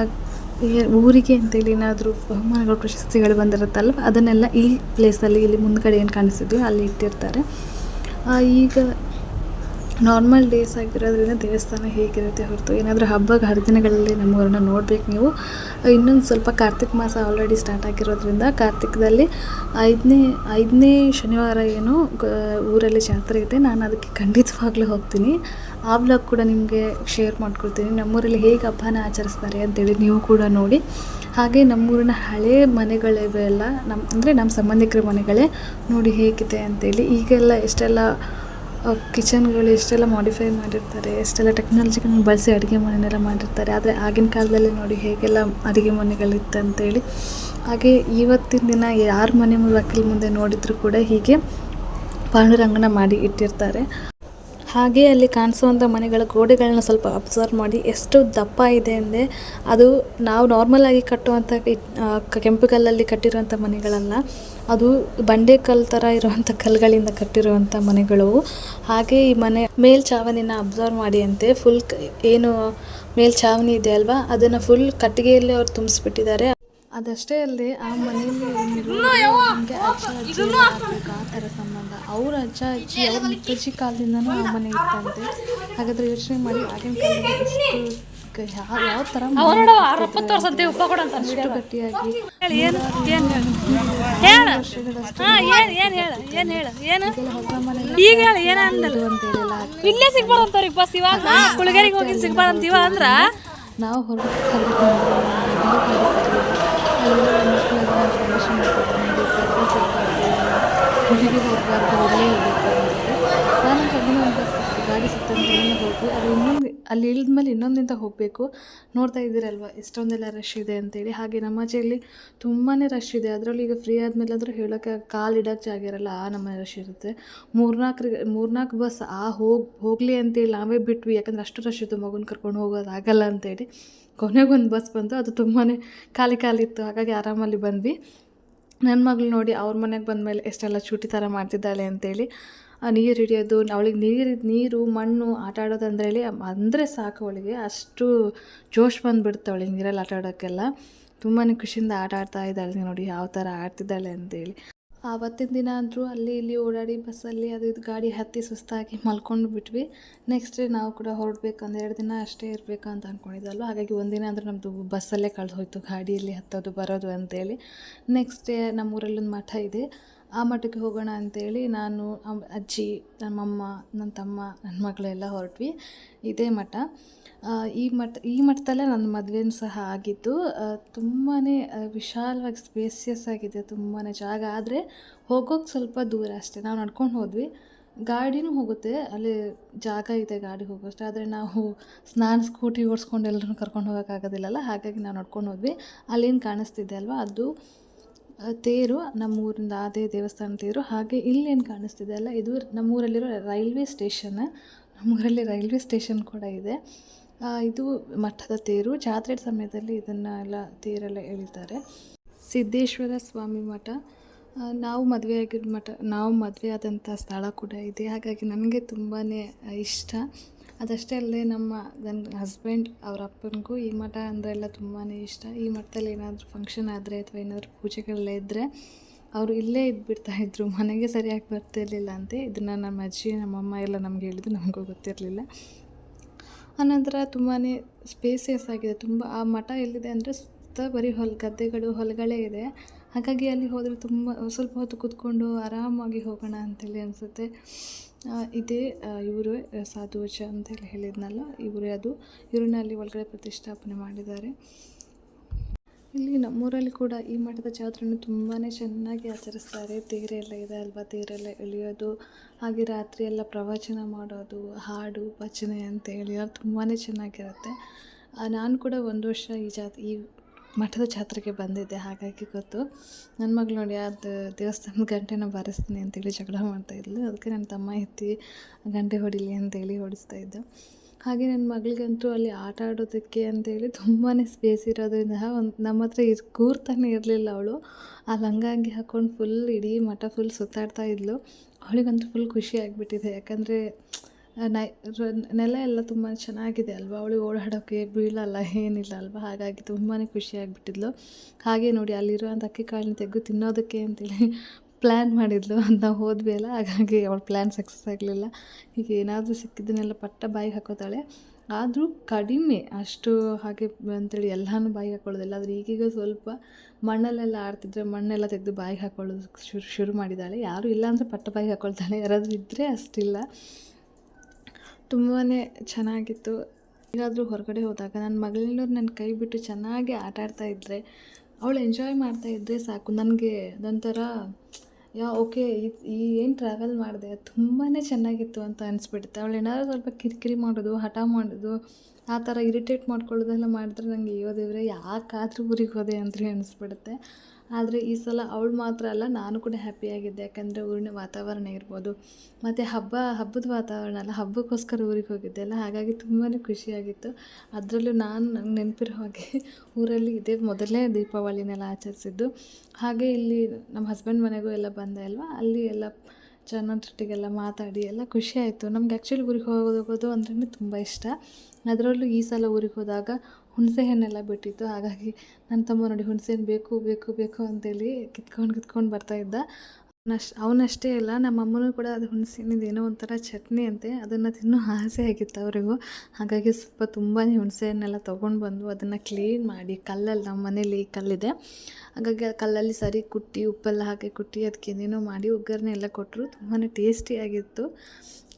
ಊರಿಗೆ ಅಂತೇಳಿ ಏನಾದರೂ ಬಹುಮಾನಗಳು, ಪ್ರಶಸ್ತಿಗಳು ಬಂದಿರುತ್ತಲ್ಲ ಅದನ್ನೆಲ್ಲ ಈ ಪ್ಲೇಸಲ್ಲಿ ಇಲ್ಲಿ ಮುಂದ್ಗಡೆ ಏನು ಕಾಣಿಸಿದ್ವಿ ಅಲ್ಲಿ ಇಟ್ಟಿರ್ತಾರೆ. ಈಗ ನಾರ್ಮಲ್ ಡೇಸ್ ಆಗಿರೋದ್ರಿಂದ ದೇವಸ್ಥಾನ ಹೇಗಿರುತ್ತೆ ಹೊರತು? ಏನಾದರೂ ಹಬ್ಬ ಹರಿದಿನಗಳಲ್ಲಿ ನಮ್ಮೂರನ್ನು ನೋಡಬೇಕು ನೀವು. ಇನ್ನೊಂದು ಸ್ವಲ್ಪ ಕಾರ್ತಿಕ್ ಮಾಸ ಆಲ್ರೆಡಿ ಸ್ಟಾರ್ಟ್ ಆಗಿರೋದ್ರಿಂದ ಕಾರ್ತಿಕದಲ್ಲಿ ಐದನೇ ಐದನೇ ಶನಿವಾರ ಏನು ಊರಲ್ಲಿ ಜಾತ್ರೆ ಇದೆ. ನಾನು ಅದಕ್ಕೆ ಖಂಡಿತವಾಗ್ಲೂ ಹೋಗ್ತೀನಿ. ಆ ಬ್ಲಾಗ್ ಕೂಡ ನಿಮಗೆ ಶೇರ್ ಮಾಡ್ಕೊಳ್ತೀನಿ ನಮ್ಮೂರಲ್ಲಿ ಹೇಗೆ ಹಬ್ಬನ ಆಚರಿಸ್ತಾರೆ ಅಂತೇಳಿ ನೀವು ಕೂಡ ನೋಡಿ. ಹಾಗೆ ನಮ್ಮೂರಿನ ಹಳೆ ಮನೆಗಳಿವೆ ಎಲ್ಲ ನಮ್ಮ ಅಂದರೆ ನಮ್ಮ ಸಂಬಂಧಿಕರ ಮನೆಗಳೇ ನೋಡಿ ಹೇಗಿದೆ ಅಂತೇಳಿ. ಈಗೆಲ್ಲ ಎಷ್ಟೆಲ್ಲ ಕಿಚನ್ಗಳು ಎಷ್ಟೆಲ್ಲ ಮಾಡಿಫೈ ಮಾಡಿರ್ತಾರೆ, ಎಷ್ಟೆಲ್ಲ ಟೆಕ್ನಾಲಜಿಗಳನ್ನ ಬಳಸಿ ಅಡುಗೆ ಮನೆಯೆಲ್ಲ ಮಾಡಿರ್ತಾರೆ, ಆದರೆ ಆಗಿನ ಕಾಲದಲ್ಲಿ ನೋಡಿ ಹೇಗೆಲ್ಲ ಅಡುಗೆ ಮನೆಗಳಿತ್ತು ಅಂತೇಳಿ. ಹಾಗೆ ಇವತ್ತಿನ ದಿನ ಯಾರ ಮನೆ ಬಾಗಿಲ ಮುಂದೆ ನೋಡಿದರೂ ಕೂಡ ಹೀಗೆ ಪಾಂಡುರಂಗನ ಮಾಡಿ ಇಟ್ಟಿರ್ತಾರೆ. ಹಾಗೆ ಅಲ್ಲಿ ಕಾಣಿಸುವಂಥ ಮನೆಗಳ ಗೋಡೆಗಳನ್ನ ಸ್ವಲ್ಪ ಅಬ್ಸರ್ವ್ ಮಾಡಿ ಎಷ್ಟು ದಪ್ಪ ಇದೆ ಅಂದರೆ ಅದು ನಾವು ನಾರ್ಮಲಾಗಿ ಕಟ್ಟುವಂಥ ಕೆಂಪು ಕಲ್ಲಲ್ಲಿ ಕಟ್ಟಿರುವಂಥ ಮನೆಗಳಲ್ಲ. ಅದು ಬಂಡೆ ಕಲ್ಲು ಥರ ಇರುವಂಥ ಕಲ್ಲುಗಳಿಂದ ಕಟ್ಟಿರುವಂಥ ಮನೆಗಳು. ಹಾಗೆ ಈ ಮನೆ ಮೇಲ್ಛಾವಣಿನ ಅಬ್ಸರ್ವ್ ಮಾಡಿ ಅಂತೆ ಫುಲ್ ಏನು ಮೇಲ್ಛಾವಣಿ ಇದೆ ಅಲ್ವಾ? ಅದನ್ನು ಫುಲ್ ಕಟ್ಟಿಗೆಯಲ್ಲಿ ಅವ್ರು ತುಂಬಿಸ್ಬಿಟ್ಟಿದ್ದಾರೆ. ಅದಷ್ಟೇ ಅಲ್ಲದೆ ಆ ಮನೆಯಲ್ಲಿ ನಮಗೆ ಅಜ್ಜ ಆ ಥರ ಸಂಬಂಧ. ಅವ್ರ ಅಜ್ಜ, ಅಜ್ಜಿ, ಅವ್ರ ಮುತ್ತಜ್ಜಿ ಕಾಲದಿಂದನೂ ಆ ಮನೆ ಇತ್ತಂತೆ. ಹಾಗಾದ್ರೆ ಯೋಚನೆ ಮಾಡಿ ಆಗಿನ ಕಾಲದಲ್ಲಿ ಯಾವ ಯಾವ ಥರ ಉಪ್ಪ ಕೊಡಂತ ಗಟ್ಟಿಯಾಗಿ ಏನು ಏನು ಹೇಳು? ಹಾ ಏನು ಏನು ಹೇಳ ಏನು ಹೇಳ ಏನು? ಈಗ ಹೇಳ ಏನು ಅಂದಲ್ಲ ಇದು ಅಂತೇಳಿಲ್ಲ ಇಲ್ಲೇ ಸಿಗ್ಬಾರ್ದಂತವ್ರಿಗೆ ಬಸ್ ಇವಾಗ ಕುಳಗೇರಿಗೆ ಹೋಗಿ ಸಿಗ್ಬಾರ್ದಂತ ಅಂತೀವ ಅಂದ್ರ? ನಾವು ಹೊರಗೆ ಹುಡುಗಿ ಹೋಗಬಾರ್ದು ಒಳ್ಳೆ ಇರಬೇಕು ನಾನು ಕಬ್ಬಿನ ಗಾಡಿ ಸುತ್ತಮುತ್ತಲಿಂದ ಹೋಗಿ ಅದು ಇನ್ನೊಂದು ಅಲ್ಲಿ ಇಳಿದ್ಮೇಲೆ ಇನ್ನೊಂದಿಂದ ಹೋಗಬೇಕು. ನೋಡ್ತಾ ಇದ್ದೀರಲ್ವ, ಎಷ್ಟೊಂದೆಲ್ಲ ರಶ್ ಇದೆ ಅಂತೇಳಿ. ಹಾಗೆ ನಮ್ಮ ಆಚೆಯಲ್ಲಿ ತುಂಬಾ ರಶ್ ಇದೆ. ಅದರಲ್ಲಿ ಈಗ ಫ್ರೀ ಆದಮೇಲೆ ಆದರೂ ಹೇಳೋಕ್ಕೆ ಕಾಲು ಇಡೋಕ್ಕೆ ಜಾಗ ಇರಲ್ಲ, ಆ ನಮ್ಮ ರಶ್ ಇರುತ್ತೆ. ಮೂರ್ನಾಲ್ಕು ಮೂರ್ನಾಲ್ಕು ಬಸ್ ಆ ಹೋಗಿ, ಹೋಗಲಿ ಅಂತೇಳಿ ನಾವೇ ಬಿಟ್ವಿ. ಯಾಕಂದ್ರೆ ಅಷ್ಟು ರಶ್ ಇತ್ತು ಮಗುನ ಕರ್ಕೊಂಡು ಹೋಗೋದಾಗಲ್ಲ ಅಂತೇಳಿ. ಕೊನೆಗೊಂದು ಬಸ್ ಬಂತು. ಅದು ತುಂಬಾ ಖಾಲಿ ಖಾಲಿ ಇತ್ತು. ಹಾಗಾಗಿ ಆರಾಮಲ್ಲಿ ಬಂದ್ವಿ. ನನ್ನ ಮಗಳು ನೋಡಿ ಅವ್ರ ಮನೆಗೆ ಬಂದ ಮೇಲೆ ಎಷ್ಟೆಲ್ಲ ಚೂಟಿ ಥರ ಮಾಡ್ತಿದ್ದಾಳೆ ಅಂತೇಳಿ. ನೀರು ಹಿಡಿಯೋದು, ಅವಳಿಗೆ ನೀರು ನೀರು, ಮಣ್ಣು ಆಟ ಆಡೋದಂದ್ರೆ ಅಂದರೆ ಸಾಕು ಅವಳಿಗೆ. ಅಷ್ಟು ಜೋಶ್ ಬಂದುಬಿಡುತ್ತೆ ಅವಳಿಗೆ ನೀರಲ್ಲಿ ಆಟ ಆಡೋಕ್ಕೆಲ್ಲ ತುಂಬಾ ಖುಷಿಯಿಂದ ಆಟ ಆಡ್ತಾ ಇದ್ದಾಳೆ ನೋಡಿ, ಯಾವ ಥರ ಆಡ್ತಿದ್ದಾಳೆ ಅಂತೇಳಿ. ಆವತ್ತಿನ ದಿನ ಅಂದರೂ ಅಲ್ಲಿ ಇಲ್ಲಿ ಓಡಾಡಿ ಬಸ್ಸಲ್ಲಿ ಅದು ಇದು ಗಾಡಿ ಹತ್ತಿ ಸುಸ್ತಾಗಿ ಮಲ್ಕೊಂಡು ಬಿಟ್ವಿ. ನೆಕ್ಸ್ಟ್ ಡೇ ನಾವು ಕೂಡ ಹೊರಡ್ಬೇಕು ಒಂದು ಎರಡು ದಿನ ಅಷ್ಟೇ ಇರಬೇಕು ಅಂತ ಅಂದ್ಕೊಂಡಿದ್ದಲ್ವ ಹಾಗಾಗಿ ಒಂದಿನ ಅಂದರೆ ನಮ್ಮದು ಬಸ್ಸಲ್ಲೇ ಕಳೆದು ಹೋಯಿತು ಗಾಡಿಯಲ್ಲಿ ಹತ್ತೋದು, ಬರೋದು ಅಂತೇಳಿ. ನೆಕ್ಸ್ಟ್ ಡೇ ನಮ್ಮ ಊರಲ್ಲೊಂದು ಮಠ ಇದೆ. ಆ ಮಠಕ್ಕೆ ಹೋಗೋಣ ಅಂತೇಳಿ ನಾನು ಅಜ್ಜಿ, ನಮ್ಮಮ್ಮ ನನ್ನ ತಮ್ಮ ನನ್ನ ಮಕ್ಕಳೆಲ್ಲ ಹೊರಟ್ವಿ. ಇದೇ ಮಠ. ಈ ಮಠ, ಈ ಮಠದಲ್ಲೇ ನನ್ನ ಮದುವೆನೂ ಸಹ ಆಗಿದ್ದು ತುಂಬಾ ವಿಶಾಲವಾಗಿ ಸ್ಪೇಸಿಯಸ್ ಆಗಿದೆ ತುಂಬಾ ಜಾಗ. ಆದರೆ ಹೋಗೋಕ್ಕೆ ಸ್ವಲ್ಪ ದೂರ ಅಷ್ಟೇ. ನಾವು ನಡ್ಕೊಂಡು ಹೋದ್ವಿ. ಗಾಡಿನೂ ಹೋಗುತ್ತೆ. ಅಲ್ಲಿ ಜಾಗ ಇದೆ ಗಾಡಿ ಹೋಗೋಷ್ಟು. ಆದರೆ ನಾವು ಸ್ನಾನ ಸ್ಕೂಟಿ ಓಡಿಸ್ಕೊಂಡು ಎಲ್ಲರೂ ಕರ್ಕೊಂಡು ಹೋಗೋಕ್ಕಾಗೋದಿಲ್ಲಲ್ಲ ಹಾಗಾಗಿ ನಾವು ನಡ್ಕೊಂಡು ಹೋದ್ವಿ. ಅಲ್ಲೇನು ಕಾಣಿಸ್ತಿದೆ ಅಲ್ವಾ? ಅದು ತೇರು, ನಮ್ಮೂರಿಂದ ಅದೇ ದೇವಸ್ಥಾನ ತೇರು, ಹಾಗೆ ಇಲ್ಲೇನು ಕಾಣಿಸ್ತಿದೆ ಅಲ್ಲ, ಇದು ನಮ್ಮೂರಲ್ಲಿರೋ ರೈಲ್ವೆ ಸ್ಟೇಷನ್, ನಮ್ಮೂರಲ್ಲಿ ರೈಲ್ವೆ ಸ್ಟೇಷನ್ ಕೂಡ ಇದೆ. ಇದು ಮಠದ ತೇರು, ಜಾತ್ರೆ ಸಮಯದಲ್ಲಿ ಇದನ್ನು ಎಲ್ಲ ತೇರೆಲ್ಲ ಎಳಿತಾರೆ. ಸಿದ್ದೇಶ್ವರ ಸ್ವಾಮಿ ಮಠ ನಾವು ಮದುವೆ ಆಗಿರೋ ಮಠ, ನಾವು ಮದುವೆ ಆದಂಥ ಸ್ಥಳ ಕೂಡ ಇದೆ, ಹಾಗಾಗಿ ನನಗೆ ತುಂಬಾ ಇಷ್ಟ. ಅದಷ್ಟೇ ಅಲ್ಲದೆ ನಮ್ಮ ನನ್ನ ಹಸ್ಬೆಂಡ್ ಅವ್ರ ಅಪ್ಪನಿಗೂ ಈ ಮಠ ಅಂದರೆ ಎಲ್ಲ ತುಂಬಾ ಇಷ್ಟ. ಈ ಮಠದಲ್ಲಿ ಏನಾದರೂ ಫಂಕ್ಷನ್ ಆದರೆ ಅಥವಾ ಏನಾದರೂ ಪೂಜೆಗಳೆಲ್ಲ ಇದ್ದರೆ ಅವರು ಇಲ್ಲೇ ಇದ್ಬಿಡ್ತಾ ಇದ್ರು, ಮನೆಗೆ ಸರಿಯಾಗಿ ಬರ್ತಿರಲಿಲ್ಲ ಅಂತೆ. ಇದನ್ನು ನಮ್ಮ ಅಜ್ಜಿ ನಮ್ಮಮ್ಮ ಎಲ್ಲ ನಮ್ಗೆ ಹೇಳಿದ್ರು, ನಮಗೂ ಗೊತ್ತಿರಲಿಲ್ಲ. ಆನಂತರ ತುಂಬಾ ಸ್ಪೇಸಿಯಸ್ ಆಗಿದೆ. ತುಂಬ, ಆ ಮಠ ಎಲ್ಲಿದೆ ಅಂದರೆ ಸುತ್ತ ಬರೀ ಹೊಲ, ಗದ್ದೆಗಳು, ಹೊಲಗಳೇ ಇದೆ. ಹಾಗಾಗಿ ಅಲ್ಲಿ ಹೋದರೆ ತುಂಬ, ಸ್ವಲ್ಪ ಹೊತ್ತು ಕೂತ್ಕೊಂಡು ಆರಾಮಾಗಿ ಹೋಗೋಣ ಅಂತೇಳಿ ಅನಿಸುತ್ತೆ. ಇದೇ ಇವರು ಅಂತ ಅಂತೇಳಿ ಹೇಳಿದ್ನಲ್ಲ, ಇವರೇ ಅದು. ಇವ್ರನ್ನ ಒಳಗಡೆ ಪ್ರತಿಷ್ಠಾಪನೆ ಮಾಡಿದ್ದಾರೆ. ಇಲ್ಲಿ ನಮ್ಮೂರಲ್ಲಿ ಕೂಡ ಈ ಮಠದ ಜಾತ್ರೆಯನ್ನು ತುಂಬಾ ಚೆನ್ನಾಗಿ ಆಚರಿಸ್ತಾರೆ. ತೇರೆಲ್ಲ ಇದೆ ಅಲ್ವಾ? ತೇರೆಲ್ಲ ಎಳೆಯೋದು, ಹಾಗೆ ರಾತ್ರಿ ಎಲ್ಲ ಪ್ರವಚನ ಮಾಡೋದು, ಹಾಡು, ಭಜನೆ ಅಂತೇಳಿ ಅದು ತುಂಬಾ ಚೆನ್ನಾಗಿರುತ್ತೆ. ನಾನು ಕೂಡ ಒಂದು ವರ್ಷ ಈ ಜಾತ್ರೆ ಈ ಮಠದ ಜಾತ್ರೆಗೆ ಬಂದಿದ್ದೆ, ಹಾಗಾಗಿ ಗೊತ್ತು. ನನ್ನ ಮಗಳು ನೋಡಿ ಅದು ದೇವಸ್ಥಾನದ ಗಂಟೆನ ಬಾರಿಸ್ತೀನಿ ಅಂತೇಳಿ ಜಗಳ ಮಾಡ್ತಾಯಿದ್ಲು ಅದಕ್ಕೆ ನನ್ನ ತಮ್ಮ ಎತ್ತಿ ಗಂಟೆ ಹೊಡಿಲಿ ಅಂತೇಳಿ ಹೊಡಿಸ್ತಾ ಇದ್ದೆ ಹಾಗೆ ನನ್ನ ಮಗಳಿಗಂತೂ ಅಲ್ಲಿ ಆಟ ಆಡೋದಕ್ಕೆ ಅಂತೇಳಿ ತುಂಬಾ ಸ್ಪೇಸ್ ಇರೋದ್ರಿಂದ ಒಂದು ನಮ್ಮ ಹತ್ರ ಇರ್, ಕೂರ್ತಾನೆ ಇರಲಿಲ್ಲ ಅವಳು. ಆ ಲಂಗಾಂಗಿ ಹಾಕ್ಕೊಂಡು ಫುಲ್ ಇಡೀ ಮಠ ಫುಲ್ ಸುತ್ತಾಡ್ತಾ ಇದ್ಲು. ಅವಳಿಗಂತೂ ಫುಲ್ ಖುಷಿ ಆಗಿಬಿಟ್ಟಿದೆ. ಯಾಕಂದರೆ ನೈ ನೆಲ ಎಲ್ಲ ತುಂಬ ಚೆನ್ನಾಗಿದೆ ಅಲ್ವಾ? ಅವಳು ಓಡಾಡೋಕ್ಕೆ ಬೀಳಲ್ಲ, ಏನಿಲ್ಲ ಅಲ್ವಾ? ಹಾಗಾಗಿ ತುಂಬಾ ಖುಷಿ ಆಗಿಬಿಟ್ಟಿದ್ಲು. ಹಾಗೆ ನೋಡಿ, ಅಲ್ಲಿರುವಂಥ ಅಕ್ಕಿ ಕಾಳನ್ನ ತೆಗೆದು ತಿನ್ನೋದಕ್ಕೆ ಅಂತೇಳಿ ಪ್ಲ್ಯಾನ್ ಮಾಡಿದ್ಲು ಅಂತ ಹೋದ್ವಿ ಅಲ್ಲ? ಹಾಗಾಗಿ ಅವಳ ಪ್ಲ್ಯಾನ್ ಸಕ್ಸಸ್ ಆಗಲಿಲ್ಲ. ಈಗ ಏನಾದರೂ ಸಿಕ್ಕಿದ್ದನ್ನೆಲ್ಲ ಪಟ್ಟ ಬಾಯಿಗೆ ಹಾಕೋತಾಳೆ. ಆದರೂ ಕಡಿಮೆ ಅಷ್ಟು ಹಾಗೆ ಅಂತೇಳಿ ಎಲ್ಲನೂ ಬಾಯಿ ಹಾಕೊಳ್ಳೋದಿಲ್ಲ. ಆದರೆ ಈಗೀಗ ಸ್ವಲ್ಪ ಮಣ್ಣಲ್ಲೆಲ್ಲ ಆಡ್ತಿದ್ರೆ ಮಣ್ಣೆಲ್ಲ ತೆಗೆದು ಬಾಯಿಗೆ ಹಾಕೊಳ್ಳೋದು ಶುರು ಶುರು ಮಾಡಿದ್ದಾಳೆ. ಯಾರೂ ಇಲ್ಲ ಅಂದರೆ ಪಟ್ಟ ಬಾಯಿ ಹಾಕೊಳ್ತಾಳೆ. ಯಾರಾದರೂ ಇದ್ದರೆ ಅಷ್ಟಿಲ್ಲ. ತುಂಬಾ ಚೆನ್ನಾಗಿತ್ತು. ಈಗಾದರೂ ಹೊರಗಡೆ ಹೋದಾಗ ನನ್ನ ಮಗಳನ್ನೂ ನನ್ನ ಕೈ ಬಿಟ್ಟು ಚೆನ್ನಾಗಿ ಆಟ ಆಡ್ತಾ ಇದ್ದರೆ ಅವಳು ಎಂಜಾಯ್ ಮಾಡ್ತಾ ಇದ್ದರೆ ಸಾಕು. ನನಗೆ ಅದೊಂಥರ, ಯಾ ಓಕೆ ಈ ಏನು ಟ್ರಾವೆಲ್ ಮಾಡಿದೆ ತುಂಬಾ ಚೆನ್ನಾಗಿತ್ತು ಅಂತ ಅನಿಸ್ಬಿಡುತ್ತೆ. ಅವಳು ಏನಾದರೂ ಸ್ವಲ್ಪ ಕಿರಿಕಿರಿ ಮಾಡೋದು, ಹಠ ಮಾಡೋದು, ಆ ಥರ ಇರಿಟೇಟ್ ಮಾಡ್ಕೊಳ್ಳೋದೆಲ್ಲ ಮಾಡಿದ್ರೆ ನನಗೆ ಅಯ್ಯೋ ದೇವ್ರೆ, ಯಾಕಾದರೂ ಊರಿಗೆ ಹೋದೆ ಅಂದರೆ ಅನಿಸ್ಬಿಡುತ್ತೆ. ಆದರೆ ಈ ಸಲ ಅವಳು ಮಾತ್ರ ಅಲ್ಲ, ನಾನು ಕೂಡ ಹ್ಯಾಪಿಯಾಗಿದ್ದೆ ಯಾಕಂದರೆ ಊರಿನ ವಾತಾವರಣ ಇರ್ಬೋದು. ಮತ್ತು ಹಬ್ಬ, ಹಬ್ಬದ ವಾತಾವರಣ ಅಲ್ಲ, ಹಬ್ಬಕ್ಕೋಸ್ಕರ ಊರಿಗೆ ಹೋಗಿದ್ದೆ ಅಲ್ಲ. ಹಾಗಾಗಿ ತುಂಬಾ ಖುಷಿಯಾಗಿತ್ತು. ಅದರಲ್ಲೂ ನಾನು ನಂಗೆ ನೆನಪಿರೋ ಹಾಗೆ ಊರಲ್ಲಿ ಇದೇ ಮೊದಲನೇ ದೀಪಾವಳಿನೆಲ್ಲ ಆಚರಿಸಿದ್ದು. ಹಾಗೆ ಇಲ್ಲಿ ನಮ್ಮ ಹಸ್ಬೆಂಡ್ ಮನೆಗೂ ಎಲ್ಲ ಬಂದೆ ಅಲ್ವಾ? ಅಲ್ಲಿ ಎಲ್ಲ ಜನರೊಟ್ಟಿಗೆಲ್ಲ ಮಾತಾಡಿ ಎಲ್ಲ ಖುಷಿ ಆಯಿತು. ನಮ್ಗೆ ಆ್ಯಕ್ಚುಲಿ ಊರಿಗೆ ಹೋಗೋದು ಹೋಗೋದು ಅಂದ್ರೆ ತುಂಬ ಇಷ್ಟ. ಅದರಲ್ಲೂ ಈ ಸಲ ಊರಿಗೆ ಹೋದಾಗ ಹುಣಸೆ ಹಣ್ಣೆಲ್ಲ ಬಿಟ್ಟಿತ್ತು. ಹಾಗಾಗಿ ನನ್ನ ತಮ್ಮ ನೋಡಿ ಹುಣಸೆ ಹಣ್ಣು ಬೇಕು ಬೇಕು ಬೇಕು ಅಂತೇಳಿ ಕಿತ್ಕೊಂಡು ಕಿತ್ಕೊಂಡು ಬರ್ತಾಯಿದ್ದ ಅವನಷ್ಟು ಅವನಷ್ಟೇ ಅಲ್ಲ, ನಮ್ಮ ಅಮ್ಮನೂ ಕೂಡ ಅದು ಹುಣಸೆ ಹಣ್ಣಿಂದು ಏನೋ ಒಂಥರ ಚಟ್ನಿ ಅಂತೆ, ಅದನ್ನು ತಿನ್ನೋ ಆಸೆ ಆಗಿತ್ತು ಅವರಿಗೂ. ಹಾಗಾಗಿ ಸ್ವಲ್ಪ ತುಂಬಾ ಹುಣಸೆ ಹಣ್ಣೆಲ್ಲ ತೊಗೊಂಡು ಬಂದು ಅದನ್ನು ಕ್ಲೀನ್ ಮಾಡಿ, ಕಲ್ಲಲ್ಲಿ ನಮ್ಮ ಮನೇಲಿ ಕಲ್ಲಿದೆ. ಹಾಗಾಗಿ ಆ ಕಲ್ಲಲ್ಲಿ ಸರಿ ಕುಟ್ಟಿ, ಉಪ್ಪೆಲ್ಲ ಹಾಕಿ ಕುಟ್ಟಿ ಅದಕ್ಕೆ ಏನೇನೋ ಮಾಡಿ ಒಗ್ಗರಣೆ ಎಲ್ಲ ಕೊಟ್ಟರು ತುಂಬಾ ಟೇಸ್ಟಿಯಾಗಿತ್ತು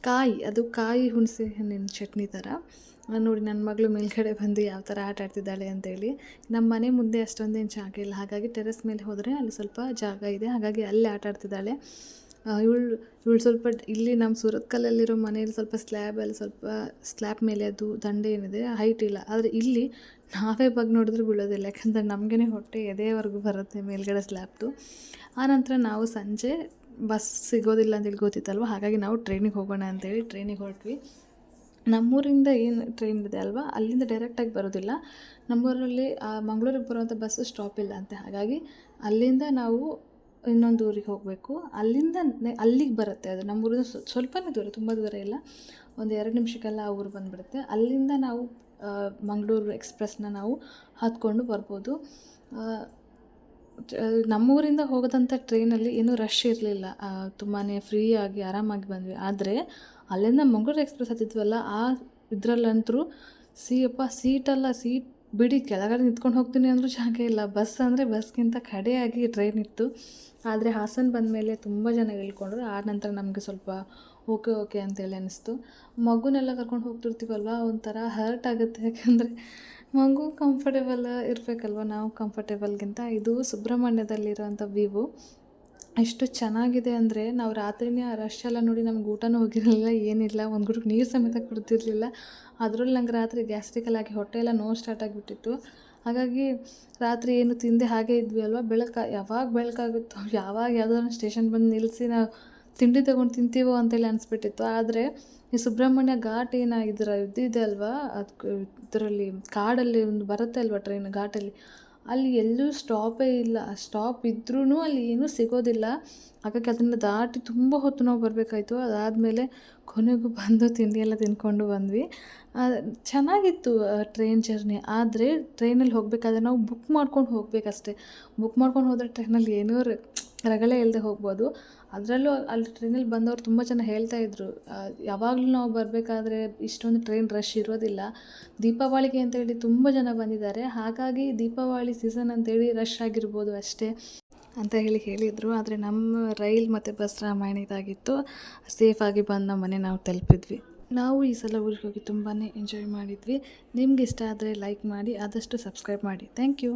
ಕಾಯಿ, ಅದು ಕಾಯಿ ಹುಣಸೆ ಹಣ್ಣಿನ ಚಟ್ನಿ ಥರ. ನೋಡಿ ನನ್ನ ಮಗಳು ಮೇಲ್ಗಡೆ ಬಂದು ಯಾವ ಥರ ಆಟ ಆಡ್ತಿದ್ದಾಳೆ ಅಂತೇಳಿ. ನಮ್ಮ ಮನೆ ಮುಂದೆ ಅಷ್ಟೊಂದೇನು ಜಾಗ ಇಲ್ಲ. ಹಾಗಾಗಿ ಟೆರೆಸ್ ಮೇಲೆ ಹೋದರೆ ಅಲ್ಲಿ ಸ್ವಲ್ಪ ಜಾಗ ಇದೆ. ಹಾಗಾಗಿ ಅಲ್ಲಿ ಆಟ ಆಡ್ತಿದ್ದಾಳೆ. ಇವಳು ಇವಳು ಸ್ವಲ್ಪ ಇಲ್ಲಿ ನಮ್ಮ ಸುರತ್ಕಲ್ಲಲ್ಲಿರೋ ಮನೆಯಲ್ಲಿ ಸ್ವಲ್ಪ ಸ್ಲ್ಯಾಬಲ್ಲಿ ಸ್ವಲ್ಪ ಸ್ಲ್ಯಾಬ್ ಮೇಲೆ ಅದು ದಂಡೆ ಏನಿದೆ ಹೈಟ್ ಇಲ್ಲ. ಆದರೆ ಇಲ್ಲಿ ನಾವೇ ಬಗ್ಗೆ ನೋಡಿದ್ರೆ ಬೀಳೋದಿಲ್ಲ. ಯಾಕಂದರೆ ನಮಗೇ ಹೊಟ್ಟೆ ಎದೆವರೆಗೂ ಬರುತ್ತೆ ಮೇಲ್ಗಡೆ ಸ್ಲ್ಯಾಬ್ದು ಆನಂತರ ನಾವು ಸಂಜೆ ಬಸ್ ಸಿಗೋದಿಲ್ಲ ಅಂತೇಳಿ ಗೊತ್ತಿತ್ತಲ್ವ? ಹಾಗಾಗಿ ನಾವು ಟ್ರೈನಿಗೆ ಹೋಗೋಣ ಅಂತೇಳಿ ಟ್ರೈನಿಗೆ ಹೊರಟ್ವಿ. ನಮ್ಮೂರಿಂದ ಏನು ಟ್ರೈನ್ ಇದೆ ಅಲ್ವಾ? ಅಲ್ಲಿಂದ ಡೈರೆಕ್ಟಾಗಿ ಬರೋದಿಲ್ಲ. ನಮ್ಮೂರಲ್ಲಿ ಮಂಗಳೂರಿಗೆ ಬರುವಂಥ ಬಸ್ಸು ಸ್ಟಾಪ್ ಇಲ್ಲ ಅಂತೆ. ಹಾಗಾಗಿ ಅಲ್ಲಿಂದ ನಾವು ಇನ್ನೊಂದು ಊರಿಗೆ ಹೋಗಬೇಕು. ಅಲ್ಲಿಂದ ಅಲ್ಲಿಗೆ ಬರುತ್ತೆ ಅದು. ನಮ್ಮೂರಿಂದ ಸ್ವ- ಸ್ವಲ್ಪನೇ ದೂರ, ತುಂಬ ದೂರ ಇಲ್ಲ. ಒಂದು ಎರಡು ನಿಮಿಷಕ್ಕೆಲ್ಲ ಆ ಊರು ಬಂದುಬಿಡುತ್ತೆ. ಅಲ್ಲಿಂದ ನಾವು ಮಂಗಳೂರು ಎಕ್ಸ್ಪ್ರೆಸ್ನ ನಾವು ಹತ್ಕೊಂಡು ಬರ್ಬೋದು. ನಮ್ಮೂರಿಂದ ಹೋಗೋದಂಥ ಟ್ರೈನಲ್ಲಿ ಏನೂ ರಶ್ ಇರಲಿಲ್ಲ. ತುಂಬಾ ಫ್ರೀಯಾಗಿ ಆರಾಮಾಗಿ ಬಂದ್ವಿ. ಆದರೆ ಅಲ್ಲಿಂದ ಮಂಗಳೂರು ಎಕ್ಸ್ಪ್ರೆಸ್ ಹತ್ತಿದ್ವಲ್ಲ, ಆ ಇದರಲ್ಲಂತರೂ ಅಪ್ಪ ಸೀಟಲ್ಲ, ಸೀಟ್ ಬಿಡಿ ಕೆಳಗಡೆ ನಿಂತ್ಕೊಂಡು ಹೋಗ್ತೀನಿ ಅಂದರೂ ಜಾಗ ಇಲ್ಲ. ಬಸ್ ಅಂದರೆ ಬಸ್ಗಿಂತ ಕಡೆಯಾಗಿ ಟ್ರೈನ್ ಇತ್ತು. ಆದರೆ ಹಾಸನ ಬಂದಮೇಲೆ ತುಂಬ ಜನ ಇಳ್ಕೊಂಡ್ರು ಆ ನಂತರ ನಮಗೆ ಸ್ವಲ್ಪ ಓಕೆ ಓಕೆ ಅಂತೇಳಿ ಅನ್ನಿಸ್ತು ಮಗುನೆಲ್ಲ ಕರ್ಕೊಂಡು ಹೋಗ್ತಿರ್ತೀವಲ್ವ? ಒಂಥರ ಹರ್ಟ್ ಆಗುತ್ತೆ. ಯಾಕಂದರೆ ಮಗು ಕಂಫರ್ಟೇಬಲ್ ಇರಬೇಕಲ್ವ? ನಾವು ಕಂಫರ್ಟೇಬಲ್ಗಿಂತ ಇದು ಸುಬ್ರಹ್ಮಣ್ಯದಲ್ಲಿರುವಂಥ ವ್ಯೂ ಎಷ್ಟು ಚೆನ್ನಾಗಿದೆ ಅಂದರೆ ನಾವು ರಾತ್ರಿನೇ ಆ ರಶ್ ಎಲ್ಲ ನೋಡಿ ನಮ್ಗೆ ಊಟನೂ ಹೋಗಿರಲಿಲ್ಲ, ಏನಿಲ್ಲ. ಒಂದು ಗುಡುಕ್ ನೀರು ಸಮೇತ ಕುಡ್ತಿರ್ಲಿಲ್ಲ ಅದರಲ್ಲಿ ನಂಗೆ ರಾತ್ರಿ ಗ್ಯಾಸ್ಟ್ರಿಕಲ್ ಆಗಿ ಹೊಟ್ಟೆ ಎಲ್ಲ ನೋವು ಸ್ಟಾರ್ಟ್ ಆಗಿಬಿಟ್ಟಿತ್ತು. ಹಾಗಾಗಿ ರಾತ್ರಿ ಏನು ತಿಂದೆ ಹಾಗೆ ಇದ್ವಿ ಅಲ್ವಾ? ಬೆಳಕ, ಯಾವಾಗ ಬೆಳಕಾಗುತ್ತೋ, ಯಾವಾಗ ಯಾವುದಾದ್ರು ಸ್ಟೇಷನ್ ಬಂದು ನಿಲ್ಲಿಸಿ ನಾವು ತಿಂಡಿ ತೊಗೊಂಡು ತಿಂತೀವೋ ಅಂತೇಳಿ ಅನಿಸ್ಬಿಟ್ಟಿತ್ತು. ಆದರೆ ಈ ಸುಬ್ರಹ್ಮಣ್ಯ ಘಾಟ್ ಏನು ಇದ್ದಿದೆ ಇದಿದೆ ಅಲ್ವಾ? ಅದು ಇದರಲ್ಲಿ ಕಾಡಲ್ಲಿ ಒಂದು ಬರುತ್ತೆ ಅಲ್ವಾ ಟ್ರೈನ್ ಘಾಟಲ್ಲಿ? ಅಲ್ಲಿ ಎಲ್ಲೂ ಸ್ಟಾಪೇ ಇಲ್ಲ. ಸ್ಟಾಪ್ ಇದ್ರೂ ಅಲ್ಲಿ ಏನೂ ಸಿಗೋದಿಲ್ಲ. ಹಾಗಾಗಿ ಅದನ್ನು ದಾಟಿ ತುಂಬ ಹೊತ್ತು ನಾವು ಬರಬೇಕಾಯ್ತು. ಅದಾದಮೇಲೆ ಕೊನೆಗೂ ಬಂದು ತಿಂಡಿ ಎಲ್ಲ ತಿಂದ್ಕೊಂಡು ಬಂದ್ವಿ. ಚೆನ್ನಾಗಿತ್ತು ಟ್ರೈನ್ ಜರ್ನಿ ಆದರೆ ಟ್ರೈನಲ್ಲಿ ಹೋಗಬೇಕಾದ್ರೆ ನಾವು ಬುಕ್ ಮಾಡ್ಕೊಂಡು ಹೋಗಬೇಕಷ್ಟೇ. ಬುಕ್ ಮಾಡ್ಕೊಂಡು ಹೋದರೆ ಟ್ರೈನಲ್ಲಿ ಏನೂ ರಗಳೆ ಇಲ್ಲದೆ ಹೋಗ್ಬೋದು. ಅದರಲ್ಲೂ ಅಲ್ಲಿ ಟ್ರೈನಲ್ಲಿ ಬಂದವರು ತುಂಬ ಜನ ಹೇಳ್ತಾ ಇದ್ರು ಯಾವಾಗಲೂ ನಾವು ಬರಬೇಕಾದ್ರೆ ಇಷ್ಟೊಂದು ಟ್ರೈನ್ ರಶ್ ಇರೋದಿಲ್ಲ. ದೀಪಾವಳಿಗೆ ಅಂತೇಳಿ ತುಂಬ ಜನ ಬಂದಿದ್ದಾರೆ. ಹಾಗಾಗಿ ದೀಪಾವಳಿ ಸೀಸನ್ ಅಂತೇಳಿ ರಶ್ ಆಗಿರ್ಬೋದು ಅಷ್ಟೇ ಅಂತ ಹೇಳಿ ಹೇಳಿದರು. ಆದರೆ ನಮ್ಮ ರೈಲ್ ಮತ್ತು ಬಸ್ ರಾಮಾಯಣ ಇದಾಗಿತ್ತು. ಸೇಫಾಗಿ ಬಂದು ನಮ್ಮ ಮನೆ ನಾವು ತಲುಪಿದ್ವಿ. ನಾವು ಈ ಸಲ ಊರಿಗೆ ಹೋಗಿ ತುಂಬಾ ಎಂಜಾಯ್ ಮಾಡಿದ್ವಿ. ನಿಮ್ಗೆ ಇಷ್ಟ ಆದರೆ ಲೈಕ್ ಮಾಡಿ, ಆದಷ್ಟು ಸಬ್ಸ್ಕ್ರೈಬ್ ಮಾಡಿ. Thank you